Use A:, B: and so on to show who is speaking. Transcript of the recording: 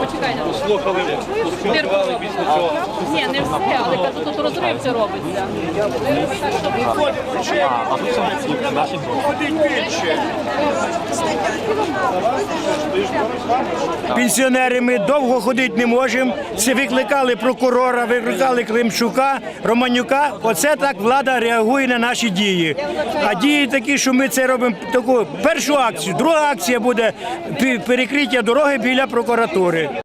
A: почекайте.
B: Слухали, робимо, після цього.
A: Ні, не все, але кажу, тут розрив це робиться.
B: А тут це наші
C: Пенсіонери ми довго ходити не можемо. Це викликали прокурора, викликали Климчука, Романюка. Оце так влада реагує на наші дії. А дії такі, що ми це робимо таку першу акцію. Друга акція буде перекриття дороги біля прокуратури.